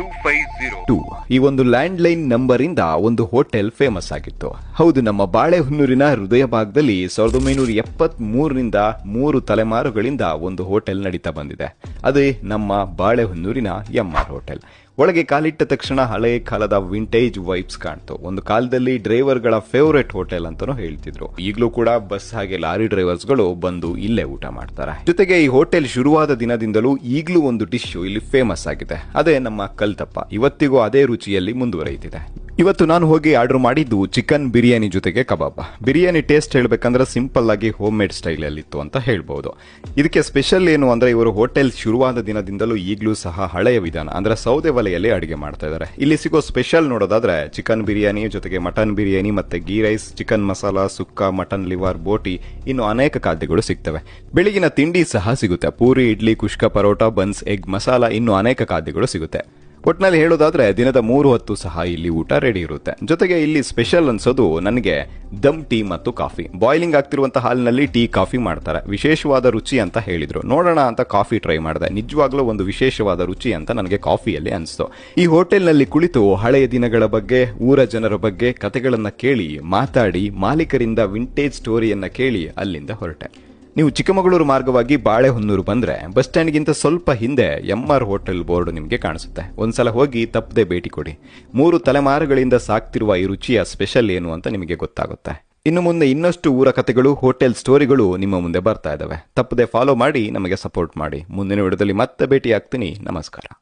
Two five zero to ಈ ಒಂದು land line number ಇಂದ ಒಂದು ಹೋಟೆಲ್ ಫೇಮಸ್ ಆಗಿತ್ತು. ಹೌದು, ನಮ್ಮ ಬಾಳೆಹೊನ್ನೂರಿನ ಹೃದಯ ಭಾಗದಲ್ಲಿ ಸಾವಿರದ ಒಂಬೈನೂರ ಎಪ್ಪತ್ ಮೂರರಿಂದ ಮೂರು ತಲೆಮಾರುಗಳಿಂದ ಒಂದು ಹೋಟೆಲ್ ನಡೀತಾ ಬಂದಿದೆ. ಅದೇ ನಮ್ಮ ಬಾಳೆಹೊನ್ನೂರಿನ ಎಂ ಆರ್ ಹೋಟೆಲ್. ಒಳಗೆ ಕಾಲಿಟ್ಟ ತಕ್ಷಣ ಹಳೆಯ ಕಾಲದ ವಿಂಟೇಜ್ ವೈಬ್ಸ್ ಕಾಣ್ತು. ಒಂದು ಕಾಲದಲ್ಲಿ ಡ್ರೈವರ್ಗಳ ಫೇವರೇಟ್ ಹೋಟೆಲ್ ಅಂತಾನೂ ಹೇಳ್ತಿದ್ರು. ಈಗಲೂ ಕೂಡ ಬಸ್ ಹಾಗೆ ಲಾರಿ ಡ್ರೈವರ್ಸ್ಗಳು ಬಂದು ಇಲ್ಲೇ ಊಟ ಮಾಡ್ತಾರೆ. ಜೊತೆಗೆ ಈ ಹೋಟೆಲ್ ಶುರುವಾದ ದಿನದಿಂದಲೂ ಈಗಲೂ ಒಂದು ಡಿಶ್ ಇಲ್ಲಿ ಫೇಮಸ್ ಆಗಿದೆ. ಅದೇ ನಮ್ಮ ಕಲ್ತಪ್ಪ. ಇವತ್ತಿಗೂ ಅದೇ ರುಚಿಯಲ್ಲಿ ಮುಂದುವರಿಯುತ್ತಿದೆ. ಇವತ್ತು ನಾನು ಹೋಗಿ ಆರ್ಡರ್ ಮಾಡಿದ್ದು ಚಿಕನ್ ಬಿರಿಯಾನಿ ಜೊತೆಗೆ ಕಬಾಬ್. ಬಿರಿಯಾನಿ ಟೇಸ್ಟ್ ಹೇಳಬೇಕಂದ್ರೆ ಸಿಂಪಲ್ ಆಗಿ ಹೋಮ್ ಮೇಡ್ ಸ್ಟೈಲ್ ಅಲ್ಲಿ ಇತ್ತು ಅಂತ ಹೇಳ್ಬೋದು. ಇದಕ್ಕೆ ಸ್ಪೆಷಲ್ ಏನು ಅಂದ್ರೆ ಇವರು ಹೋಟೆಲ್ ಶುರುವಾದ ದಿನದಿಂದಲೂ ಈಗಲೂ ಸಹ ಹಳೆಯ ವಿಧಾನ, ಅಂದ್ರೆ ಸೌದೆ ವಲಯಲ್ಲಿ ಅಡುಗೆ ಮಾಡ್ತಾ ಇದ್ದಾರೆ. ಇಲ್ಲಿ ಸಿಗೋ ಸ್ಪೆಷಲ್ ನೋಡೋದಾದ್ರೆ ಚಿಕನ್ ಬಿರಿಯಾನಿ ಜೊತೆಗೆ ಮಟನ್ ಬಿರಿಯಾನಿ ಮತ್ತೆ ghee rice, chicken masala, sukka, mutton liver, boti, ಇನ್ನು ಅನೇಕ ಖಾದ್ಯಗಳು ಸಿಗ್ತವೆ. ಬೆಳಗಿನ ತಿಂಡಿ ಸಹ ಸಿಗುತ್ತೆ. ಪೂರಿ, ಇಡ್ಲಿ, ಕುಷ್ಕ, ಪರೋಟ, ಬನ್ಸ್, ಎಗ್, ಮಸಾಲ, ಇನ್ನು ಅನೇಕ ಖಾದ್ಯಗಳು ಸಿಗುತ್ತೆ. ಒಟ್ನಲ್ಲಿ ಹೇಳೋದಾದ್ರೆ ದಿನದ ಮೂರು ಹೊತ್ತು ಸಹ ಇಲ್ಲಿ ಊಟ ರೆಡಿ ಇರುತ್ತೆ. ಜೊತೆಗೆ ಇಲ್ಲಿ ಸ್ಪೆಷಲ್ ಅನ್ಸೋದು ನನಗೆ ದಮ್ ಟೀ ಮತ್ತು ಕಾಫಿ. ಬಾಯ್ಲಿಂಗ್ ಆಗ್ತಿರುವಂತಹ ಹಾಲಿನಲ್ಲಿ ಟೀ, ಕಾಫಿ ಮಾಡ್ತಾರೆ. ವಿಶೇಷವಾದ ರುಚಿ ಅಂತ ಹೇಳಿದ್ರು. ನೋಡೋಣ ಅಂತ ಕಾಫಿ ಟ್ರೈ ಮಾಡಿದೆ. ನಿಜವಾಗ್ಲೂ ಒಂದು ವಿಶೇಷವಾದ ರುಚಿ ಅಂತ ನನಗೆ ಕಾಫಿಯಲ್ಲಿ ಅನಿಸ್ತು. ಈ ಹೋಟೆಲ್ನಲ್ಲಿ ಕುಳಿತು ಹಳೆಯ ದಿನಗಳ ಬಗ್ಗೆ, ಊರ ಜನರ ಬಗ್ಗೆ ಕತೆಗಳನ್ನ ಕೇಳಿ, ಮಾತಾಡಿ, ಮಾಲೀಕರಿಂದ ವಿಂಟೇಜ್ ಸ್ಟೋರಿಯನ್ನ ಕೇಳಿ ಅಲ್ಲಿಂದ ಹೊರಟೆ. ನೀವು ಚಿಕ್ಕಮಗಳೂರು ಮಾರ್ಗವಾಗಿ ಬಾಳೆಹೊನ್ನೂರು ಬಂದ್ರೆ ಬಸ್ ಸ್ಟ್ಯಾಂಡ್ಗಿಂತ ಸ್ವಲ್ಪ ಹಿಂದೆ ಎಂ ಆರ್ ಹೋಟೆಲ್ ಬೋರ್ಡ್ ನಿಮಗೆ ಕಾಣಿಸುತ್ತೆ. ಒಂದ್ಸಲ ಹೋಗಿ ತಪ್ಪದೆ ಭೇಟಿ ಕೊಡಿ. ಮೂರು ತಲೆಮಾರುಗಳಿಂದ ಸಾಕ್ತಿರುವ ಈ ರುಚಿಯ ಸ್ಪೆಷಲ್ ಏನು ಅಂತ ನಿಮಗೆ ಗೊತ್ತಾಗುತ್ತೆ. ಇನ್ನು ಮುಂದೆ ಇನ್ನಷ್ಟು ಊರ ಕಥೆಗಳು ಹೋಟೆಲ್ ಸ್ಟೋರಿಗಳು ನಿಮ್ಮ ಮುಂದೆ ಬರ್ತಾ ಇದಾವೆ. ತಪ್ಪದೆ ಫಾಲೋ ಮಾಡಿ ನಮಗೆ ಸಪೋರ್ಟ್ ಮಾಡಿ. ಮುಂದಿನ ವಿಡಿಯೋದಲ್ಲಿ ಮತ್ತೆ ಭೇಟಿ ಆಗ್ತೀನಿ ನಮಸ್ಕಾರ.